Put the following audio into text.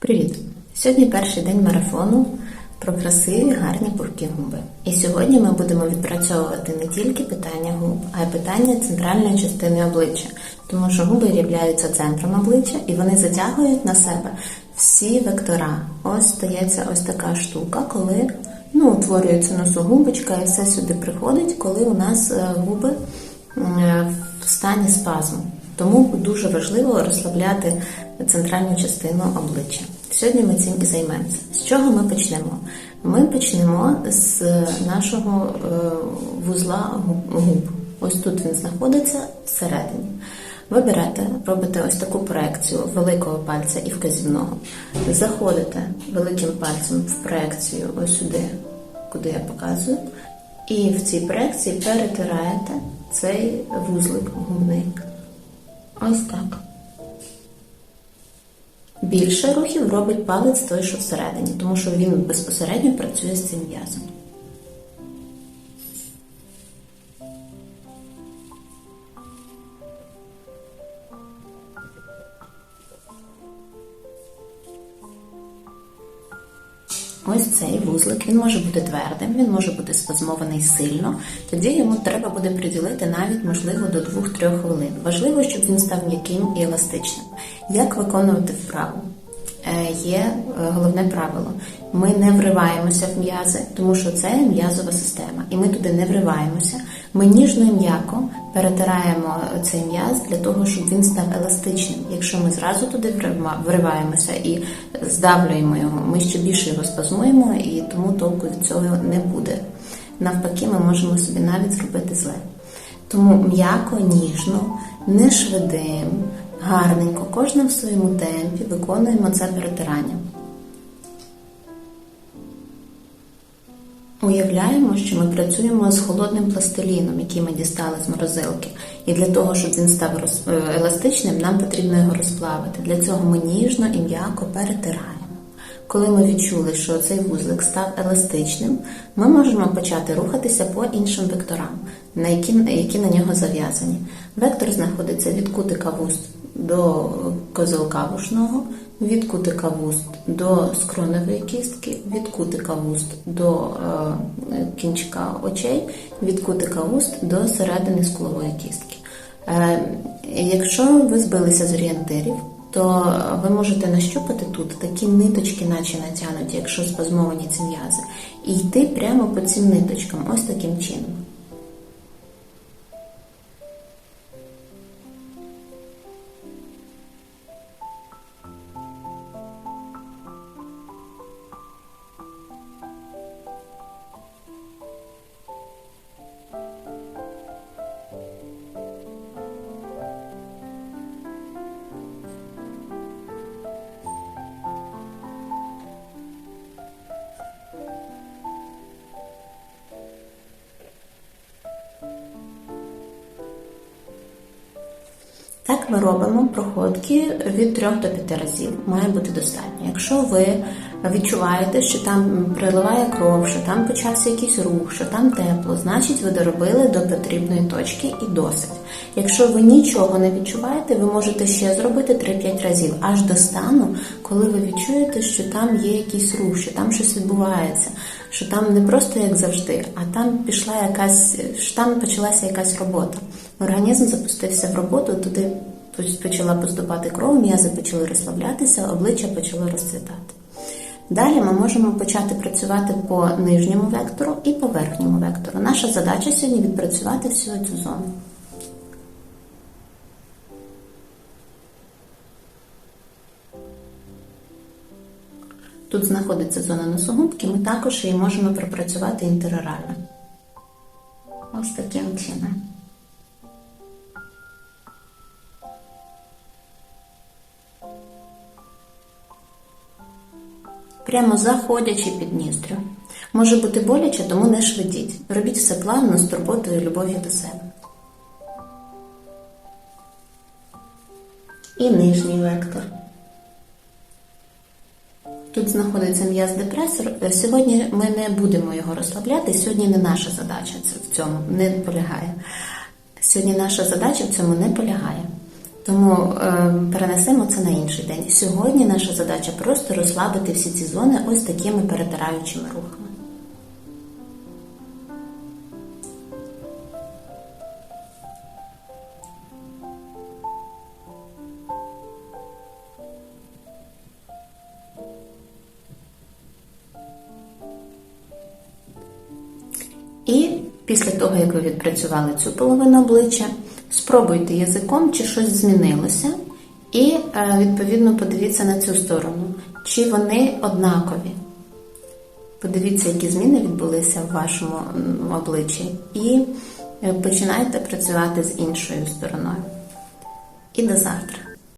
Привіт! Сьогодні перший день марафону про красиві гарні пуркі губи. І сьогодні ми будемо відпрацьовувати не тільки питання губ, а й питання центральної частини обличчя, тому що губи являються центром обличчя і вони затягують на себе всі вектора. Ось стається ось така штука, коли ну, утворюється носогубочка і все сюди приходить, коли у нас е, губи е, в стані спазму. Тому дуже важливо розслабляти центральну частину обличчя. Сьогодні ми цим і займемося. З чого ми почнемо? Ми почнемо з нашого е, вузла губ. Ось тут він знаходиться всередині. Ви берете, робите ось таку проекцію великого пальця і вказівного. Заходите великим пальцем в проекцію ось сюди, куди я показую, і в цій проекції перетираєте цей вузлик губний. Ось так. Більше рухів робить палець той, що всередині, тому що він безпосередньо працює з цим м'язом. Ось цей вузлик, він може бути твердим, він може бути спазмований сильно, тоді йому треба буде приділити навіть, можливо, до 2-3 хвилин. Важливо, щоб він став м'яким і еластичним. Як виконувати вправу? Е, є е, головне правило. Ми не вриваємося в м'язи, тому що це м'язова система, і ми туди не вриваємося. Ми ніжно і м'яко перетираємо цей м'яз для того, щоб він став еластичним. Якщо ми зразу туди вриваємося і здавлюємо його, ми ще більше його спазмуємо, і тому толку від цього не буде. Навпаки, ми можемо собі навіть зробити зле. Тому м'яко, ніжно, не швидим, гарненько, кожна в своєму темпі виконуємо це перетирання. Уявляємо, що ми працюємо з холодним пластиліном, який ми дістали з морозилки. І для того, щоб він став е, еластичним, нам потрібно його розплавити. Для цього ми ніжно і м'яко перетираємо. Коли ми відчули, що цей вузлик став еластичним, ми можемо почати рухатися по іншим векторам, на які, які на нього зав'язані. Вектор знаходиться від кутика вуст до козелка вушного, від кутика вуст до скроневої кістки, від кутика вуст до е, кінчика очей, від кутика вуст до середини скулової кістки. Е, якщо ви збилися з орієнтирів, то ви можете нащупати тут такі ниточки, наче натягнуті, якщо спазмовані ці м'язи, і йти прямо по цим ниточкам, ось таким чином. Так ми робимо проходки від 3 до 5 разів, має бути достатньо. Якщо ви відчуваєте, що там приливає кров, що там почався якийсь рух, що там тепло, значить ви доробили до потрібної точки і досить. Якщо ви нічого не відчуваєте, ви можете ще зробити 3-5 разів, аж до стану, коли ви відчуєте, що там є якийсь рух, що там щось відбувається, що там не просто як завжди, а там пішла якась, що там почалася якась робота. Організм запустився в роботу, туди почала поступати кров, м'язи почали розслаблятися, обличчя почало розцвітати. Далі ми можемо почати працювати по нижньому вектору і по верхньому вектору. Наша задача сьогодні відпрацювати всю цю зону. Тут знаходиться зона носогубки, ми також її можемо пропрацювати інтерорально. Ось таким чином. Прямо заходячи під ніздрю. Може бути боляче, тому не швидіть. Робіть все плавно з турботою і любов'ю до себе. І нижній вектор. Тут знаходиться м'яз-депресор. Сьогодні ми не будемо його розслабляти. Сьогодні не наша задача в цьому не полягає. Сьогодні наша задача в цьому не полягає. Тому е, перенесемо це на інший день. Сьогодні наша задача просто розслабити всі ці зони ось такими перетираючими рухами. І після того, як ви відпрацювали цю половину обличчя, спробуйте язиком, чи щось змінилося, і е, відповідно подивіться на цю сторону, чи вони однакові. Подивіться, які зміни відбулися в вашому обличчі, і е, починайте працювати з іншою стороною. І до завтра.